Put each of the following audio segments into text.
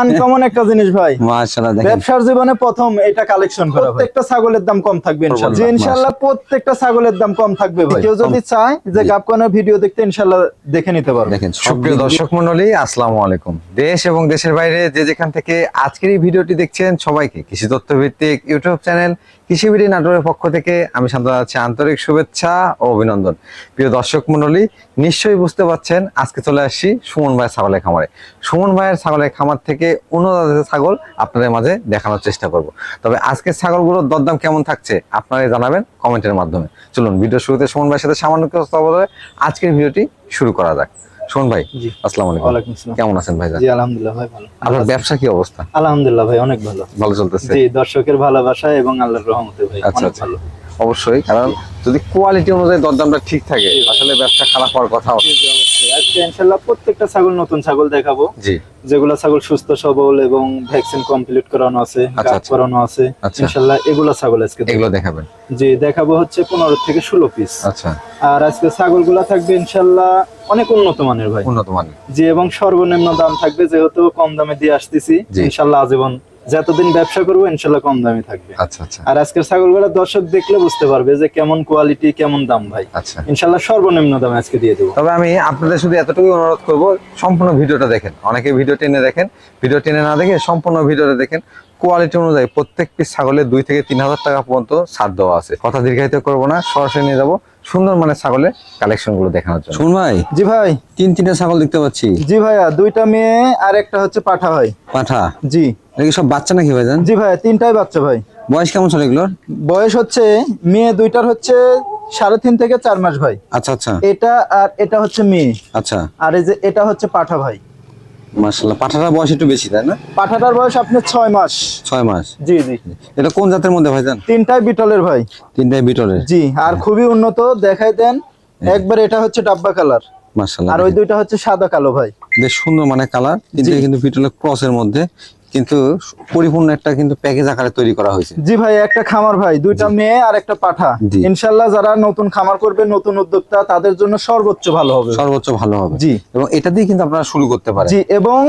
Uncommon একটা জিনিস ভাই। মাশাআল্লাহ দেখেন। ব্যবসার জীবনে প্রথম এটা কালেকশন করা প্রত্যেকটা ছাগলের দাম কম থাকবে ইনশাআল্লাহ। জি, ইনশাআল্লাহ প্রত্যেকটা ছাগলের দাম কম থাকবে ভাই। কেউ যদি চায় যে গাবকানের ভিডিও দেখতে ইনশাআল্লাহ দেখে নিতে পারবে। দেখেন সুপ্রিয় দর্শক মন্ডলী আসসালামু আলাইকুম। দেশ এবং দেশের বাইরে যে যেখান থেকে আজকের এই ভিডিওটি দেখছেন সবাইকে কৃষি তথ্য ভিত্তিক ইউটিউব চ্যানেল কৃষিবিড়ি নাটোরের পক্ষ থেকে আমি শান্ত আছি। আন্তরিক শুভেচ্ছা ও অভিনন্দন। প্রিয় দর্শক মন্ডলী নিশ্চয়ই বুঝতে পারছেন আজকে চলে আসছি সুমন ভাইয়ের ছাগলের খামারে। সুমন ভাইয়ের ছাগলের খামার থেকে উন্নত জাতের ছাগল আপনাদের মাঝে দেখানোর চেষ্টা করব। তবে আজকের ছাগলগুলোর দরদাম কেমন থাকছে আপনারা জানাবেন কমেন্টের মাধ্যমে। চলুন ভিডিও শুরুতে সুমন ভাইয়ের সাথে সামান্য কিছু কথা বলে আজকের ভিডিওটি শুরু করা যাক। সুমন ভাই আসসালামু আলাইকুম। কেমন আছেন ভাই? জি আলহামদুলিল্লাহ ভাই ভালো। আপনার ব্যবসা কি অবস্থা? আলহামদুলিল্লাহ ভাই অনেক ভালো। ভালো চলতেছে? জি দর্শকের ভালোবাসা এবং আল্লাহর রহমতে ভাই আচ্ছা, আচ্ছা। ভালো। অবশ্যই কারণ যদি কোয়ালিটি অনুযায়ী দরদামটা ঠিক থাকে আসলে ব্যবসা খারাপ হওয়ার কথা। আজকে ইনশাআল্লাহ প্রত্যেকটা ছাগল নতুন ছাগল দেখাবো। জি। যেগুলো ছাগল সুস্থ সবল এবং ভ্যাকসিন কমপ্লিট করানো আছে আচ্ছা, আচ্ছা। করানো আছে আচ্ছা। ইনশাআল্লাহ এগুলো ছাগল আজকে এগুলো দেখাবেন? জি দেখাবো হচ্ছে পনেরো থেকে ষোলো পিস আচ্ছা। আর আজকে ছাগলগুলা থাকবে ইনশাআল্লাহ অনেক উন্নত মানের ভাই। উন্নত মানের। জি এবং সর্বনিম্ন দাম থাকবে যেহেতু কম দামে দিয়ে আসতেছি। ইনশাআল্লাহ আজীবন যতদিন ব্যবসা করব ইনশাল্লাহ কম দামে থাকবে। আচ্ছা আচ্ছা। আর আজকের ছাগলগুলা দর্শক দেখলে বুঝতে পারবে যে কেমন কোয়ালিটি কেমন দাম ভাই। আচ্ছা। ইনশাল্লাহ সর্বনিম্ন দামে আজকে দিয়ে দেবো। তবে আমি আপনাদের শুধু এতটুকু অনুরোধ করব সম্পূর্ণ ভিডিওটা দেখেন। অনেকে ভিডিও টেনে দেখেন ভিডিও টেনে না দেখে সম্পূর্ণ ভিডিওটা দেখেন। কোয়ালিটি অনুযায়ী প্রত্যেক পিস ছাগলের দুই থেকে তিন হাজার টাকা পর্যন্ত ছাড় দেওয়া আছে। কথা দীর্ঘায়িত করব না সরাসরি নিয়ে যাব। সুন্দর মানে ছাগলের কালেকশনগুলো দেখানোর জন্য। শুন ভাই জি ভাই। তিন তিনটা ছাগল দেখতে পাচ্ছি। জি ভাইয়া দুইটা মেয়ে আর একটা হচ্ছে পাঠা ভাই। পাঠা? জি। কি সব বাচ্চা নাকি ভাই জান? জি ভাইয়া তিনটাই বাচ্চা ভাই। বয়স কেমন চলে এগুলোর? বয়স হচ্ছে মেয়ে দুইটার হচ্ছে সাড়ে তিন থেকে চার মাস ভাই। আচ্ছা আচ্ছা। এটা আর এটা হচ্ছে মেয়ে। আচ্ছা। আর এই যে এটা হচ্ছে পাঠা ভাই। মার্শাল্লাহ পাঠাটার বয়স একটু বেশি তাই না? পাঠাটার বয়স আপনার ছয় মাস। ছয় মাস? জি জি। এটা কোন জাতের মধ্যে ভাই জান? তিনটাই বিটলের ভাই। তিনটাই বিটলের? জি আর খুবই উন্নত দেখাই দেন। একবার এটা হচ্ছে ডাব্বা কালার। মার্শাল্লাহ আর ওই দুইটা হচ্ছে সাদা কালো ভাই। বেশ সুন্দর মানে কালার কিন্তু কিন্তু বিটলের ক্রসের মধ্যে কিন্তু পরিপূর্ণ একটা কিন্তু প্যাকেজ আকারে তৈরি করা হয়েছে। জি ভাই একটা খামার ভাই দুইটা মেয়ে আর একটা পাঠা। ইনশাল্লাহ যারা নতুন খামার করবে নতুন উদ্যোক্তা তাদের জন্য সর্বোচ্চ ভালো হবে। সর্বোচ্চ ভালো হবে। জি। এবং এটা দিয়ে কিন্তু আপনারা শুরু করতে পারেন। জি এবং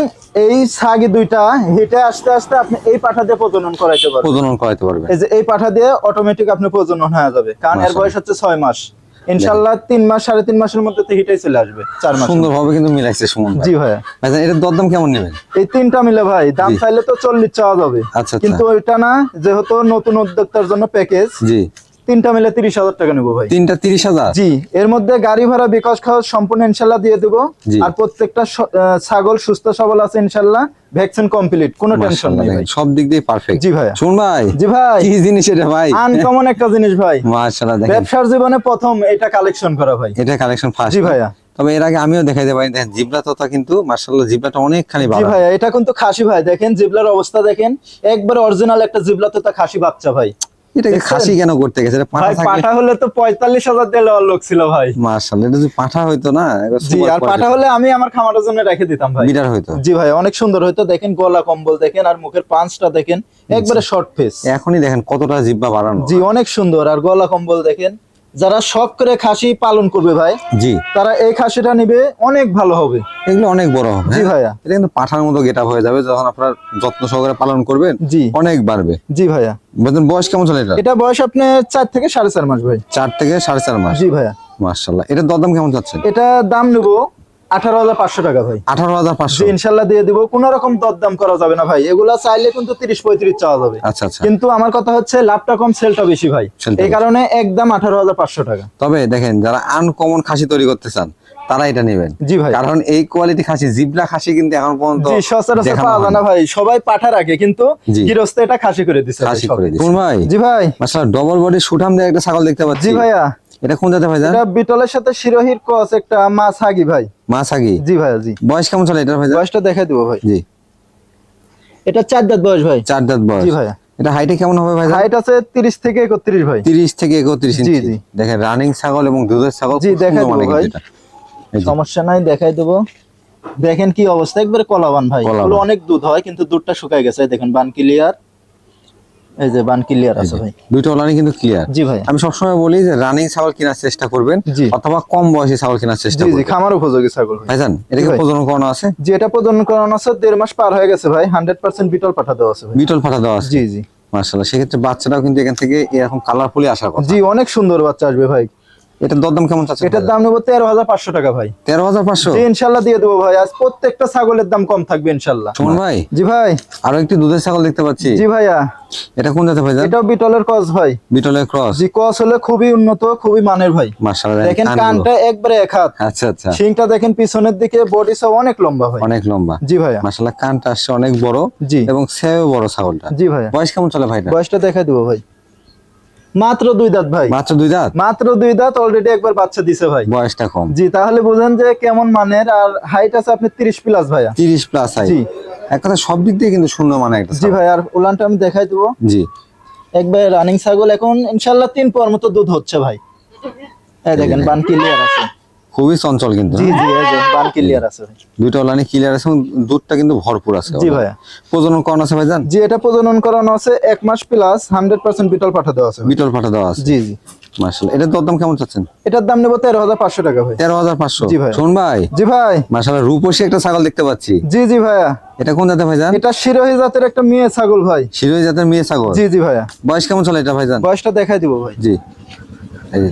এই ছাগি দুইটা হেঁটে আস্তে আস্তে আপনি এই পাঠা দিয়ে প্রজনন করাইতে পারবেন। প্রজনন করাতে পারবেন। এই যে এই পাঠা দিয়ে অটোমেটিক আপনি প্রজনন হয়ে যাবে কারণ এর বয়স হচ্ছে ছয় মাস। ইনশাল্লাহ তিন মাস সাড়ে তিন মাসের মধ্যে তো হিটাই চলে আসবে চার মাস সুন্দরভাবে কিন্তু মিলাইছে সুমন ভাই। জি ভাইয়া। ভাইজান এটার দরদাম কেমন নেবেন? এই তিনটা মিলে ভাই দাম চাইলে তো চল্লিশ চাওয়া যাবে। আচ্ছা কিন্তু ওইটা না যেহেতু নতুন উদ্যোক্তার জন্য প্যাকেজ জি। তিনটা মিলে তিরিশ হাজার টাকা নেব ভাই। তিনটা তিরিশ হাজার? জি এর মধ্যে গাড়ি ভাড়া বিকাশ খাওয়া সম্পূর্ণ ইনশাল্লাহ দিয়ে দেবো। আর প্রত্যেকটা ছাগল সুস্থ সবল আছে ইনশাল্লাহ ভ্যাকসিন কমপ্লিট কোনো টেনশন সব দিক দিয়ে পারফেক্ট জি ভাইয়া। শুন ভাই জি ভাই। কি জিনিস এটা ভাই? আনকমন একটা জিনিস ভাই। মাশাআল্লাহ দেখেন। ব্যবসার জীবনে প্রথম এটা কালেকশন করা ভাই। এটা কালেকশন ফার্স্ট জি ভাইয়া। তবে এর আগে আমিও দেখাইতে পারি দেখেন জিবলা তোতা কিন্তু মার্শাল্লাহ জিবলাটা অনেকখানি ভালো এটা কিন্তু খাসি ভাই দেখেন জিবলার অবস্থা দেখেন একবার অরিজিনাল একটা জিবলা তো তা খাসি বাচ্চা ভাই। এটাকে খাসি কেন করতে গেছে? পাঠা হলে তো পঁয়তাল্লিশ হাজার দিয়ে লওয়ার লোক ছিল ভাই। মার্শাল এটা যদি পাঠা হইতো না জি আর পাঠা হলে আমি আমার খামারের জন্য রেখে দিতাম ভাই। বিটার হইতো। জি ভাই অনেক সুন্দর হইতো। দেখেন গলা কম্বল দেখেন আর মুখের পাঁচটা দেখেন একবারে শর্ট ফেস এখনই দেখেন কতটা জিব্বা বাড়ানো। জি অনেক সুন্দর। আর গলা কম্বল দেখেন যারা শখ করে খাসি পালন করবে ভাই জি। তারা এই খাসিটা নিবে অনেক ভালো হবে। এগুলো অনেক বড় হবে জি হ্যাঁ? ভাইয়া। এটা কিন্তু পাঠার মতো গেট হয়ে যাবে যখন আপনার যত্ন সহকারে পালন করবেন জি। অনেক বাড়বে। জি ভাইয়া। বলছেন বয়স কেমন চলে এটা? এটা বয়স আপনি চার থেকে সাড়ে চার মাস ভাই। চার থেকে সাড়ে চার মাস। জি ভাইয়া। মার্শাল্লাহ এটা দরদাম কেমন যাচ্ছে এটা দাম নেব আঠারো হাজার পাঁচশো টাকা ভাই। আঠারো হাজার পাঁচশো। ইনশাল্লাহ দিয়ে দিব কোন রকম দরদাম করা যাবে না ভাই। এগুলা চাইলে কিন্তু তিরিশ পঁয়ত্রিশ চাওয়া যাবে। আচ্ছা আচ্ছা। কিন্তু আমার কথা হচ্ছে লাভটা কম সেলটা বেশি ভাই। এই কারণে একদম আঠারো হাজার পাঁচশো টাকা। তবে দেখেন যারা আনকমন খাসি তৈরি করতে চান তারা এটা নেবেন। জি ভাই। কারণ এই কোয়ালিটি খাসি জিবলা খাসি কিন্তু এখন পর্যন্ত সচরাচর পাওয়া যায় না ভাই। সবাই পাঠা রাখে কিন্তু। গৃহস্থ এটা খাসি করে খাসি ভাই করে সব। ভাই? জি ভাই। মাসা ডবল বডি সুঠাম দিয়ে একটা ছাগল দেখতে পাচ্ছি। জি ভাইয়া। এটা কোন জাতে ভাই এটা বিটলের সাথে শিরোহির ক্রস একটা মাছ হাগি ভাই। মাছ আগি জি ভাইয়া জি। বয়স কেমন চলে এটা ভাই বয়সটা দেখাই দেবো ভাই। জি। এটা চার দাঁত বয়স ভাই। চার দাঁত বয়স। জি ভাইয়া এটা হাইটে কেমন হবে ভাই হাইট আছে তিরিশ থেকে একত্রিশ ভাই। তিরিশ থেকে একত্রিশ জি, ইঞ্চি জি। দেখেন রানিং ছাগল এবং দুধের ছাগল জি, দেখাই দেবো ভাই। সমস্যা নাই দেখাই দেবো। দেখেন কি অবস্থা একবারে কলাবান ভাই। অনেক দুধ হয় কিন্তু দুধটা শুকায় গেছে দেখেন বান ক্লিয়ার এই যে বান ক্লিয়ার আছে ভাই। দুটো লানি কিন্তু ক্লিয়ার জি ভাই। আমি সবসময় বলি যে রানিং ছাগল কেনার চেষ্টা করবেন অথবা কম বয়সী ছাগল কেনার চেষ্টা জি জি খামার উপযোগী ছাগল ভাই। জান এটা কি প্রজনন করানো আছে? জি এটা প্রজনন করানো আছে দেড় মাস পার হয়ে গেছে ভাই হান্ড্রেড পার্সেন্ট বিটল পাঠা দেওয়া আছে ভাই। বিটল পাঠা দেওয়া আছে? জি জি। মার্শাল্লাহ সেক্ষেত্রে বাচ্চাটাও কিন্তু এখান থেকে এরকম কালারফুলি আসার কথা জি অনেক সুন্দর বাচ্চা আসবে ভাই। এটার দরদাম কেমন চাচ্ছে এটার দাম নেব তেরো হাজার পাঁচশো টাকা ভাই। তেরো হাজার পাঁচশো? ইনশাল্লাহ দিয়ে দেবো ভাই। আজ প্রত্যেকটা ছাগলের দাম কম থাকবে ইনশাল্লাহ। সুমন ভাই? জি ভাই। আরও একটি দুধের ছাগল দেখতে পাচ্ছি। জি ভাইয়া। এটা কোন জাতের ভাইজান এটাও বিটলের কস ভাই। বিটলের ক্রস। জি কস হলে খুবই উন্নত খুবই মানের ভাই। মার্শাল্লাহ দেখেন কানটা একবারে এক হাত। আচ্ছা আচ্ছা। শিংটা দেখেন পিছনের দিকে বডি সব অনেক লম্বা ভাই। অনেক লম্বা। জি ভাইয়া। মার্শাল্লাহ কানটা আসছে অনেক বড় জি। এবং সেও বড় ছাগলটা। জি ভাইয়া। বয়স কেমন চলে ভাইটা? বয়সটা দেখা দিব ভাই। মাত্র দুই দাঁত ভাই। মাত্র দুই দাঁত? মাত্র দুই দাঁত অলরেডি একবার বাচ্চা দিছে ভাই। বয়সটা কম। জি তাহলে বুঝেন যে কেমন মানের আর হাইট আছে আপনি তিরিশ প্লাস ভাইয়া। তিরিশ প্লাস হাই জি। এক কথা সব দিক দিয়ে কিন্তু শূন্য মানে একটা জি ভাই আর উলানটা আমি দেখাই দেবো। জি। একবার রানিং ছাগল এখন ইনশাল্লাহ তিন পর মতো দুধ হচ্ছে ভাই। এই দেখেন বান ক্লিয়ার আছে। খুবই চঞ্চল কিন্তু জি জি বান ক্লিয়ার আছে। দুইটা লাইনে ক্লিয়ার আছে দুধটা কিন্তু ভরপুর আছে জি ভাইয়া। প্রজনন করানো আছে ভাইজান? জি এটা প্রজনন করানো আছে এক মাস প্লাস হান্ড্রেড পার্সেন্ট বিটল পাঠা দেওয়া আছে। বিটল ফাটা দেওয়া আছে? জি জি। এটার দরদাম কেমন চাচ্ছেন? এটার দাম নেব তেরো হাজার পাঁচশো টাকা ভাই। তেরো হাজার পাঁচশো? জি ভাই। শোন ভাই। জি ভাই। রূপসী একটা ছাগল দেখতে পাচ্ছি। জি জি ভাইয়া। এটা কোন জাতের ভাইজান? এটা শিরোহী জাতের একটা মেয়ে ছাগল ভাই। জাতের মেয়ে ছাগল? জি জি ভাইয়া। বয়স কেমন চলে এটা ভাইজান? বয়সটা দেখাই দিব ভাই। জি।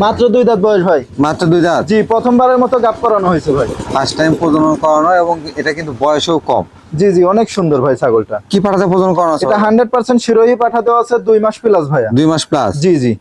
মাত্র দুই দাঁত বয়স ভাই। মাত্র দুই দাঁত? জি প্রথমবারের মতো গাপ করানো হয়েছে ভাই। ফার্স্ট টাইম প্রজনন করানো এবং এটা কিন্তু বয়সেও কম। জি জি অনেক সুন্দর ভাই ছাগলটা। কি পাঠাতে প্রজনন করানো আছে? এটা হান্ড্রেড পার্সেন্ট শিরোহী পাঠাতে আছে দুই মাস প্লাস ভাইয়া। দুই মাস প্লাস জি জি।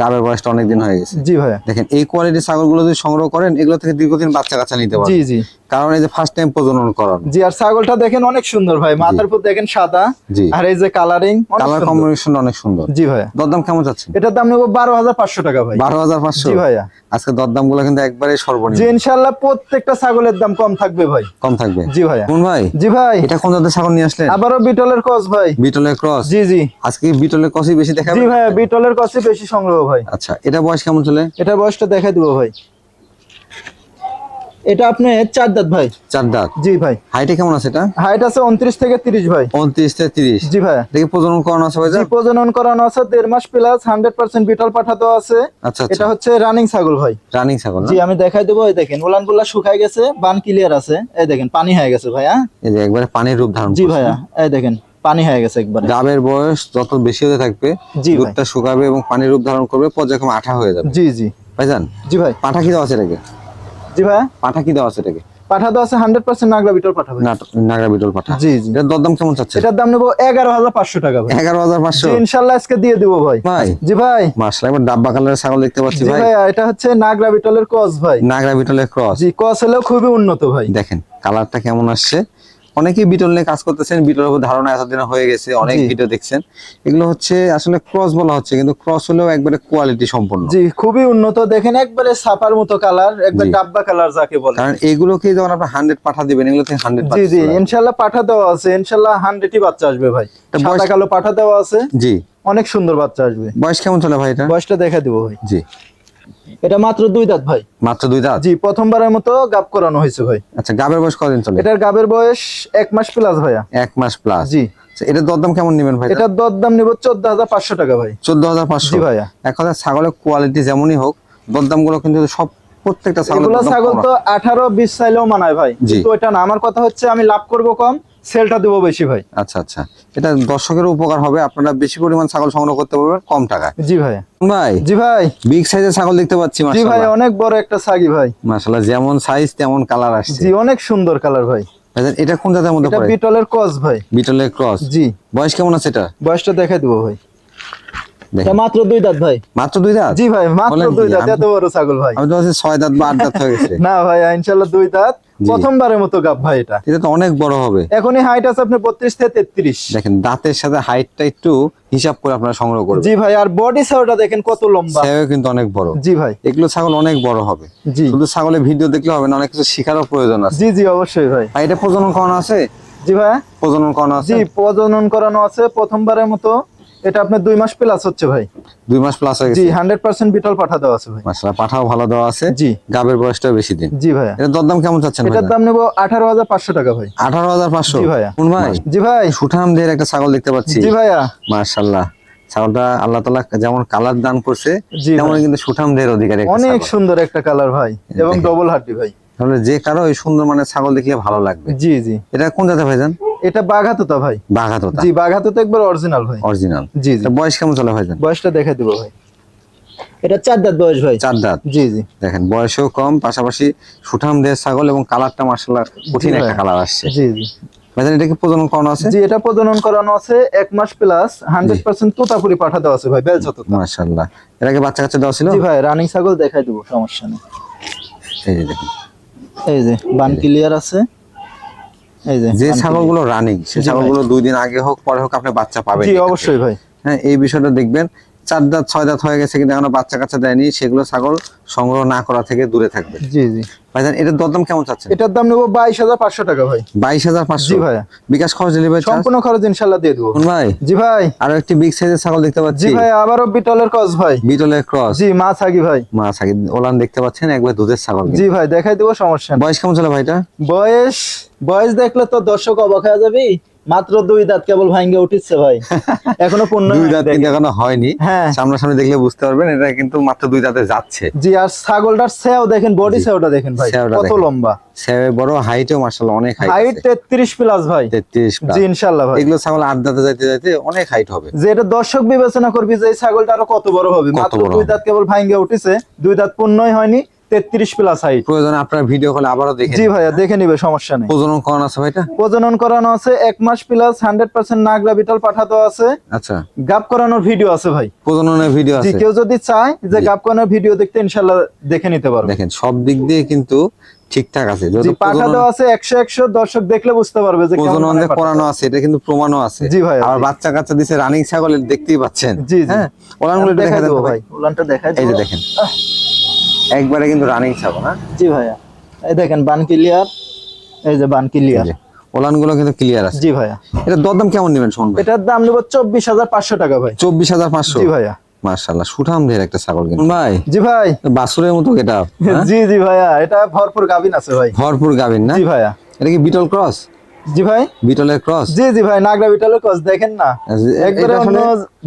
গাবের বয়সটা অনেক দিন হয়ে গেছে। জি ভাইয়া। দেখেন এই কোয়ালিটির ছাগলগুলো যদি সংগ্রহ করেন এগুলো থেকে দীর্ঘদিন বাচ্চা কাচ্চা নিতে পারবেন। জি কারণ এই যে ফার্স্ট টাইম প্রজনন করানো। জি আর ছাগলটা দেখেন অনেক সুন্দর ভাই। মাথার উপর দেখেন সাদা জি। আর এই যে কালারিং কালার কম্বিনেশন অনেক সুন্দর। জি দরদাম কেমন যাচ্ছে এটার দাম নেব বারো হাজার পাঁচশো টাকা ভাই। বারো হাজার পাঁচশো? জি ভাইয়া। আজকে দরদামগুলো কিন্তু একবারে জি সর্বনিম্ন ইনশাল্লাহ প্রত্যেকটা ছাগলের দাম কম থাকবে ভাই। কম থাকবে? জি ভাইয়া। কোন ভাই? জি ভাই। এটা কোন জাতের ছাগল নিয়ে আসলেন? আবারও বিটলের কস ভাই। বিটলের ক্রস জি জি। আজকে বিটলের ক্রসই বেশি দেখাবে জি ভাইয়া বিটলের কসে বেশি সংগ্রহ ভাই। আচ্ছা এটা বয়স কেমন চলে? এটার বয়সটা দেখাই দিব ভাই। এটা আপনি চার দাঁত ভাই। চার দাঁত? জি ভাই। হাইটে কেমন আছে এটা? হাইট আছে উনত্রিশ থেকে তিরিশ ভাই। উনত্রিশ থেকে তিরিশ? জি ভাইয়া দেখি প্রজনন করানো আছে জি প্রজনন করানো আছে দেড় মাস প্লাস হান্ড্রেড পার্সেন্ট বিটল পাঠাতো আছে। আচ্ছা এটা আচ্ছা হচ্ছে রানিং ছাগল ভাই। রানিং ছাগল জি আমি দেখাই দেবো এই দেখেন উলানগুলা শুকাই গেছে বান ক্লিয়ার আছে। এই দেখেন পানি হয়ে গেছে ভাইয়া। এই যে একবারে পানির রূপ ধারণ জি ভাইয়া এই দেখেন। পানি হয়ে গেছে একবারে। গাবের বয়স যত বেশি হতে থাকবে ভাই। দুধটা শুকাবে এবং পানির রূপ ধারণ করবে পর্যায়ক্রমে আঠা হয়ে যাবে। জি জি। ভাইজান জি ভাই। পাঠা কি দেওয়া আছে এটাকে? জি ভাইয়া পাঠা কি দেওয়া আছে এটাকে? পাঠাতো আছে হান্ড্রেড পার্সেন্ট নাগরা বিটল নাট- নাগরা বিটল পাঠা। জি জি। এটার দরদাম কেমন চাচ্ছে এটার দাম নেব এগারো হাজার পাঁচশো টাকা ভাই। এগারো হাজার পাঁচশো? জি ইনশাল্লাহ আজকে দিয়ে দিব ভাই। ভাই। জি ভাই। মাসলা এবার ডাব্বা কালারের ছাগল দেখতে পাচ্ছি ভাই। এটা হচ্ছে নাগরা বিটলের কস ভাই। নাগরা বিটলের ক্রস। জি কস হলেও খুবই উন্নত ভাই। দেখেন কালারটা কেমন আসছে। অনেকেই বিটল নিয়ে কাজ করতেছেন বিটলের উপর ধারণা এতদিন হয়ে গেছে অনেক ভিডিও দেখছেন। এগুলো হচ্ছে আসলে ক্রস বলা হচ্ছে কিন্তু ক্রস হলেও একবারে কোয়ালিটি সম্পন্ন। জি খুবই উন্নত। দেখেন একবারে ছাপার মতো কালার একবার ডাব্বা কালার যাকে বলে। কারণ এগুলোকে যখন আপনি হান্ড্রেড পাঠা দিবেন এগুলো থেকে হান্ড্রেড জি জি ইনশাল্লাহ পাঠা দেওয়া আছে। ইনশাল্লাহ হান্ড্রেডই বাচ্চা আসবে ভাই। সাদা কালো পাঠা দেওয়া আছে। জি। অনেক সুন্দর বাচ্চা আসবে। বয়স কেমন চলে ভাই এটা? বয়সটা দেখা দিব ভাই। জি। এটা মাত্র দুই দাঁত ভাই। মাত্র দুই দাঁত? জি প্রথমবারের মতো গাব করানো হয়েছে ভাই। আচ্ছা গাবের বয়স কতদিন চলে? এটার গাবের বয়স এক মাস প্লাস ভাইয়া। এক মাস প্লাস জি। এটার দরদাম কেমন নেবেন ভাই? এটার দর দাম নিব চোদ্দ হাজার পাঁচশো টাকা ভাই। চোদ্দ হাজার পাঁচশো? ভাইয়া। এক কথা ছাগলের কোয়ালিটি যেমনই হোক দরদামগুলো কিন্তু সব প্রত্যেকটা দরদাম ছাগল তো আঠারো বিশ চাইলেও মানায় ভাই। জি। কিন্তু ওইটা না। আমার কথা হচ্ছে আমি লাভ করব কম সেলটা দেবো বেশি ভাই। আচ্ছা আচ্ছা। এটা দর্শকের উপকার হবে আপনারা বেশি পরিমাণ ছাগল সংগ্রহ করতে পারবেন কম টাকায়। জি ভাই। ভাই? জি ভাই। বিগ সাইজের ছাগল দেখতে পাচ্ছি জি ভাই অনেক বড় একটা ভাই। মাশাআল্লাহ যেমন সাইজ তেমন কালার আসছে। জি অনেক সুন্দর কালার ভাই। এটা কোন জাতের মধ্যে এটা পড়ে? বিটলের কস ভাই। বিটলের ক্রস জি। বয়স কেমন আছে এটা? বয়সটা দেখাই দেবো ভাই। মাত্র দুই দাঁত ভাই। মাত্র দুই দাঁত? জি ভাই মাত্র দুই দাঁত এত বড় ছাগল ভাই। আমি তো ছয় দাঁত বা আট দাঁত হয়ে গেছে। না ভাই ইনশাল্লাহ দুই দাঁত। প্রথমবারের মতো গাব ভাই এটা। এটা তো অনেক বড় হবে। এখনই হাইট আছে আপনার বত্রিশ থেকে তেত্রিশ। দেখেন দাঁতের সাথে হাইটটা একটু হিসাব করে আপনারা সংগ্রহ করবেন। জি ভাই আর বডি সাউটা দেখেন কত লম্বা। সেও কিন্তু অনেক বড়। জি ভাই। এগুলো ছাগল অনেক বড় হবে। জি। শুধু ছাগলের ভিডিও দেখলে হবে না অনেক কিছু শেখারও প্রয়োজন আছে। জি জি অবশ্যই ভাই। আর এটা প্রজনন করানো আছে? জি ভাই। প্রজনন করানো আছে? জি প্রজনন করানো আছে প্রথমবারের মতো। এটা আপনার দুই মাস প্লাস হচ্ছে ভাই। দুই মাস প্লাস হয়ে জি গেছে। হান্ড্রেড পার্সেন্ট বিটল পাঠা দেওয়া আছে ভাই। মাসালা পাঠাও ভালো দেওয়া আছে। জি। গাবের বয়সটাও বেশি দিন। জি ভাইয়া। এটা দরদাম কেমন চাচ্ছেন এটার দাম নেব আঠারো হাজার পাঁচশো টাকা ভাই। আঠারো হাজার পাঁচশো? জি ভাইয়া। কোন ভাই? জি ভাই। সুঠাম দের একটা ছাগল দেখতে পাচ্ছি। জি ভাইয়া। মার্শাল্লাহ ছাগলটা আল্লাহ তালা যেমন কালার দান করছে জি তেমন ভাই। কিন্তু সুঠামদের অধিকারী একটা অনেক সুন্দর একটা কালার ভাই এবং। ডবল হাড্ডি ভাই। তাহলে যে কারও এই সুন্দর মানে ছাগল দেখলে ভালো লাগবে। জি জি। এটা কোন জাতের ভাইজান? এটা বাঘাতোতা ভাই। বাঘাতোতা। জি বাঘাতোতা একবার অরিজিনাল ভাই। অরিজিনাল জি জি। বয়স কেমন চলে ভাইজান? বয়সটা দেখে দিব ভাই। এটা চার দাঁত বয়স ভাই। চার দাঁত। জি জি। দেখেন বয়সও কম পাশাপাশি সুঠামদের ছাগল এবং কালারটা মার্শাল্লাহ কঠিন একটা কালার আসছে। জি জি। ভাইজান এটা কি প্রজনন করানো আছে? জি এটা প্রজনন করানো আছে এক মাস প্লাস হান্ড্রেড পার্সেন্ট তোতাপুরি পাঠা দেওয়া আছে ভাই বেলচা তোতা। মার্শাল্লাহ এর আগে বাচ্চা কাচ্চা দেওয়া ছিল? জি ভাই রানিং ছাগল দেখাই দেবো সমস্যা নেই। এই যে দেখুন। এই যে বান ক্লিয়ার আছে। যে ছাগলগুলো রানিং সে। ছাগলগুলো দুই দিন আগে হোক পরে হোক আপনি বাচ্চা পাবেন জি অবশ্যই ভাই। হ্যাঁ এই বিষয়টা দেখবেন চার দাঁত ছয় দাঁত হয়ে গেছে কিন্তু এখনও বাচ্চা কাচ্চা দেয়নি। সেগুলো ছাগল সংগ্রহ না করা থেকে দূরে থাকবে। জি জি। ভাইজান এটার দরদাম কেমন চাচ্ছেন? এটার দাম নেব বাইশ হাজার পাঁচশো টাকা ভাই। বাইশ হাজার পাঁচশো। বিকাশ খরচ ডেলিভারি চার্জ সম্পূর্ণ খরচ ইনশাল্লাহ দিয়ে দেবো। ভাই? জি ভাই। আরও একটি বিগ সাইজের ছাগল দেখতে জি ভাই আবারও বিটলের ভাই। বিটলের ক্রস জি মা ভাই। আগে ওলান দেখতে পাচ্ছেন একবার দুধের ছাগল জি ভাই দেখাই দেবো সমস্যা বয়স কেমন চলে ভাইটা? বয়স বয়স দেখলে তো দর্শক অবাক হয়ে যাবি। মাত্র দুই দাঁত কেবল ভাঙ্গে উঠিচ্ছে ভাই। এখনও পূর্ণ দুই দাঁত কিন্তু এখনও হয়নি। হ্যাঁ। সামনাসামনি দেখলে বুঝতে পারবেন এটা কিন্তু মাত্র দুই দাঁতে যাচ্ছে। জি আর ছাগলটার সেও দেখেন বডি সেওটা দেখেন ভাই কত লম্বা। সে বড় হাইটও মার্শাল্লাহ অনেক হাইট হাইট তেত্রিশ প্লাস ভাই। তেত্রিশ জি ইনশাল্লাহ ভাই। এগুলো ছাগল আট দাঁতে যাইতে যাইতে অনেক হাইট হবে। যে এটা দর্শক বিবেচনা করবি যে এই ছাগলটা আরও কত বড় হবে। মাত্র দুই দাঁত কেবল ভাঙ্গে উঠেছে দুই দাঁত পূর্ণই হয়নি তেত্রিশ প্লাস হাইট প্রয়োজনে আপনার ভিডিও কলে আবারও দেখে জি ভাইয়া দেখে নিবে সমস্যা নেই। প্রজনন করানো আছে ভাইটা? প্রজনন করানো আছে এক মাস plus hundred percent Nagra Beetal পাঠাতো আছে। আচ্ছা। গাপ করানোর ভিডিও আছে ভাই। প্রজননের ভিডিও জি আছে। কেউ যদি চায় যে। গাপ করানোর ভিডিও দেখতে ইনশাল্লাহ দেখে নিতে পারবে। দেখেন সব দিক দিয়ে কিন্তু ঠিকঠাক আছে। পাঠা দেওয়া আছে একশো একশো দর্শক দেখলে বুঝতে পারবে যে প্রজনন করানো আছে এটা কিন্তু প্রমাণও আছে। জি ভাইয়া, আর বাচ্চা কাচ্চা দিছে রানিং ছাগল দেখতেই পাচ্ছেন। জি, জি। হ্যাঁ? ওলানগুলো দেখাই দেখা দেবো ভাই। উলানটা দেখাই এই যে দেখেন। একবারে কিন্তু রানিং ছাগল হ্যাঁ জি ভাইয়া। এই দেখেন বান ক্লিয়ার এই যে বান ক্লিয়ার ওলানগুলো কিন্তু ক্লিয়ার আছে। জি ভাইয়া। এটা দরদাম কেমন নেবেন শোন এটার দাম নেব চব্বিশ হাজার পাঁচশো টাকা ভাই। চব্বিশ হাজার পাঁচশো? জি ভাইয়া। মার্শাল্লাহ সুঠাম দের একটা ছাগল কিন্তু। ভাই। জি ভাই। বাসুরের মতো এটা জি জি ভাইয়া এটা ভরপুর গাবিন আছে ভাই। ভরপুর গাবিন না? জি ভাইয়া। এটা কি বিটল ক্রস? জি ভাই? বিটলের ক্রস? জি জি ভাই নাগরা বিটলের ক্রস দেখেন না। একবারে অন্য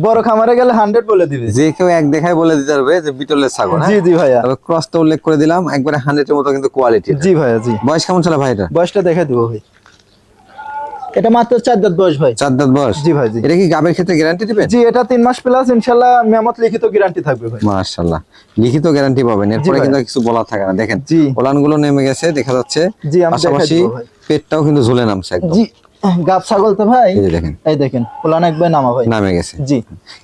বড় খামারে গেলে হান্ড্রেড বলে দিবে। যে কেউ এক দেখায় বলে দিতে পারবে যে বিটলের ছাগল জি হ্যাঁ? জি ভাইয়া। তবে ক্রসটা উল্লেখ করে দিলাম একবারে হান্ড্রেডের মতো কিন্তু কোয়ালিটি জি ভাইয়া জি। বয়স কেমন ছিল ভাই এটা? বয়সটা দেখে দিব ভাই। এটা মাত্র চার দাঁত বয়স ভাই। চার দাঁত বয়স? জি ভাই জি। এটা কি গাবের ক্ষেত্রে গ্যারান্টি দিবেন? জি এটা তিন মাস প্লাস ইনশাল্লাহ মেমত লিখিত গ্যারান্টি থাকবে ভাই। মাশাআল্লাহ। লিখিত গ্যারান্টি পাবেন। এরপরে কিন্তু কিছু বলা থাকে না। দেখেন জি। ওলানগুলো নেমে গেছে দেখা যাচ্ছে। জি, আমি ভাই। পেটটাও কিন্তু ঝুলে নামছে একদম। জি। গাব ছাগল তো ভাই। এই দেখেন। এই দেখেন পুলান একবার নামা ভাই। নামে গেছে। জি।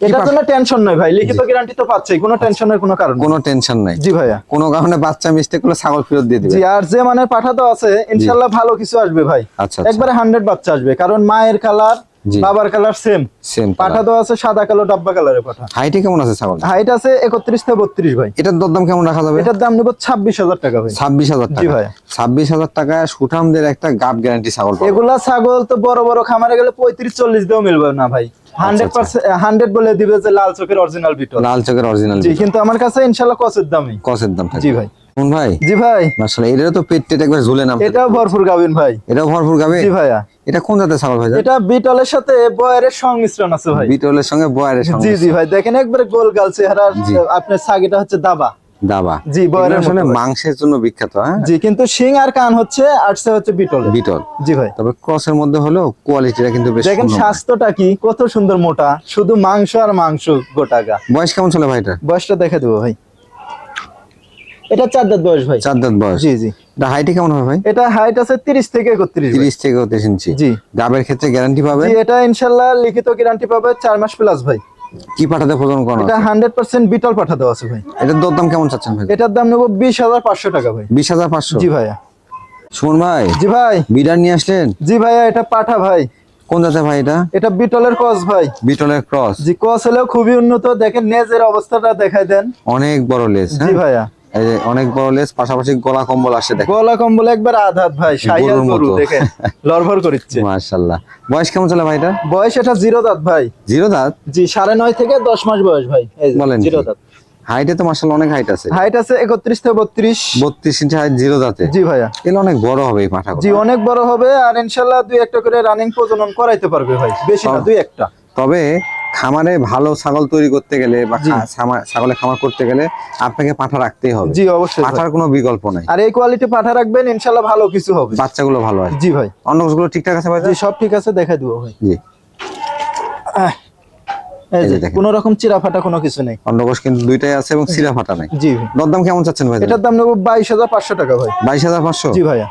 এটার জন্য টেনশন নয় ভাই লিখিত গ্যারান্টি তো পাচ্ছেই কোনো টেনশনের কোনো কারণ কোনো টেনশন নাই জি ভাইয়া। কোনো কারণে বাচ্চা মিস্টেক করলে ছাগল ফেরত দিয়ে দিবে। জি আর যে মানে পাঠাতো আছে ইনশাল্লাহ ভালো কিছু আসবে ভাই। আচ্ছা আচ্ছা। একবারে হান্ড্রেড বাচ্চা আসবে কারণ মায়ের কালার। বাবার কালার সেম সেম পাঠা আছে সাদা কালো ডাব্বা কালারের পাঠা। হাইটে কেমন আছে ছাগল? হাইট আছে একত্রিশ থেকে বত্রিশ ভাই। এটার দরদাম কেমন রাখা যাবে? এটার দাম নেব ছাব্বিশ হাজার টাকা ভাই। ছাব্বিশ হাজার জি ভাই। ছাব্বিশ হাজার টাকা সুঠামদের একটা গাব গ্যারান্টি ছাগল। এগুলা ছাগল তো বড় বড় খামারে গেলে পঁয়ত্রিশ চল্লিশ দিয়েও মিলবে না ভাই। হান্ড্রেড পার্সেন্ট হান্ড্রেড বলে দিবে যে লাল চোখের অরিজিনাল বিটল। লাল চোখের অরিজিনাল জি কিন্তু আমার কাছে ইনশাল্লাহ কসের দামই। কসের দাম থাকে জি ভাই। কোন ভাই? জি ভাই। মাশাআল্লাহ এটারও তো পেট টেট একবার ঝুলে নাম এটাও ভরপুর গাবিন ভাই। এটাও ভরপুর জি ভাইয়া। এটা কোন জাতের ছাগল ভাই? এটা বিটলের সাথে বয়ারের সংমিশ্রণ আছে ভাই। বিটলের সঙ্গে বয়ারের সঙ্গে জি জি ভাই দেখেন একবারে গোল গাল চেহারা আপনার ছাগিটা হচ্ছে দাবা। দাবা। জি, বয়ারের আসলে মাংসের জন্য বিখ্যাত হ্যাঁ? জি কিন্তু শিং আর কান হচ্ছে আটসে হচ্ছে বিটল। বিটল। জি ভাই। তবে ক্রসের মধ্যে হলেও কোয়ালিটিটা কিন্তু বেশ দেখেন স্বাস্থ্যটা কি কত সুন্দর মোটা শুধু মাংস আর মাংস গোটা গা। বয়স কেমন ছিল ভাইটা বয়সটা দেখে দেবো ভাই। এটা চার দাঁত বয়স ভাই। চার দাঁত বয়স। জি জি। এটা হাইটে কেমন হবে ভাই? এটা হাইট আছে তিরিশ থেকে একত্রিশ ভাই। তিরিশ থেকে তিরিশ ইঞ্চি। জি। গাবের ক্ষেত্রে গ্যারান্টি পাবে? জি এটা ইনশাল্লাহ লিখিত গ্যারান্টি পাবে চার মাস প্লাস ভাই। কি পাঠাতে প্রদান করানো এটা আছে? হান্ড্রেড পার্সেন্ট বিটল পাঠা দেওয়া আছে ভাই। এটার দরদাম কেমন চাচ্ছেন ভাই? এটার দাম নেব বিশ হাজার পাঁচশো টাকা ভাই। বিশ হাজার পাঁচশো? জি ভাইয়া। সুমন ভাই জি ভাই। বিডার নিয়ে আসলেন? জি ভাইয়া এটা পাঠা ভাই। কোন জাতের ভাই এটা? এটা বিটলের কস ভাই। বিটলের ক্রস। জি কস হলেও খুবই উন্নত। দেখেন নেজের অবস্থাটা দেখাই দেন। অনেক বড় লেস জি হ্যাঁ? ভাইয়া। এই যে অনেক বড় লেস পাশাপাশি গলা কম্বল আসে দেখেন। গলা কম্বল একবার আধাত ভাই সাইয়াল গরু দেখেন লড়ভর করিচ্ছে। মাশাআল্লাহ। বয়স কেমন চলে ভাইটা বয়স এটা জিরো দাঁত ভাই। জিরো দাঁত? জি সাড়ে নয় থেকে দশ মাস বয়স ভাই। বলেন জিরো দাঁত হাইটে তো মাশাআল্লাহ অনেক হাইট আছে। হাইট আছে একত্রিশ থেকে বত্রিশ। বত্রিশ ইঞ্চি হাইট জিরো দাঁতে জি ভাইয়া। এগুলো অনেক বড় হবে এই পাঠা জি অনেক বড় হবে আর ইনশাল্লাহ দুই একটা করে রানিং প্রজনন করাইতে পারবে ভাই। বেশি না দুই একটা। তবে খামারে ভালো ছাগল তৈরি করতে গেলে বা ছাগলের খামার করতে গেলে আপনাকে পাঠা রাখতেই হবে। জি অবশ্যই। পাঠার কোনো বিকল্প নাই। আর এই কোয়ালিটি পাঠা রাখবেন ইনশাল্লাহ ভালো কিছু হবে। বাচ্চাগুলো ভালো হয় জি ভাই। অন্ডকোষগুলো ঠিকঠাক আছে ভাই? জি সব ঠিক আছে দেখা দিব ভাই। জি। কোনো রকম চিরা ফাটা কোনো কিছু নেই। অন্ডকোষ কিন্তু দুইটাই আছে এবং সিরা ফাটা নাই। জি দরদাম কেমন চাচ্ছেন ভাই? এটার দাম নেব বাইশ হাজার পাঁচশো টাকা ভাই। বাইশ হাজার পাঁচশো? জি ভাইয়া।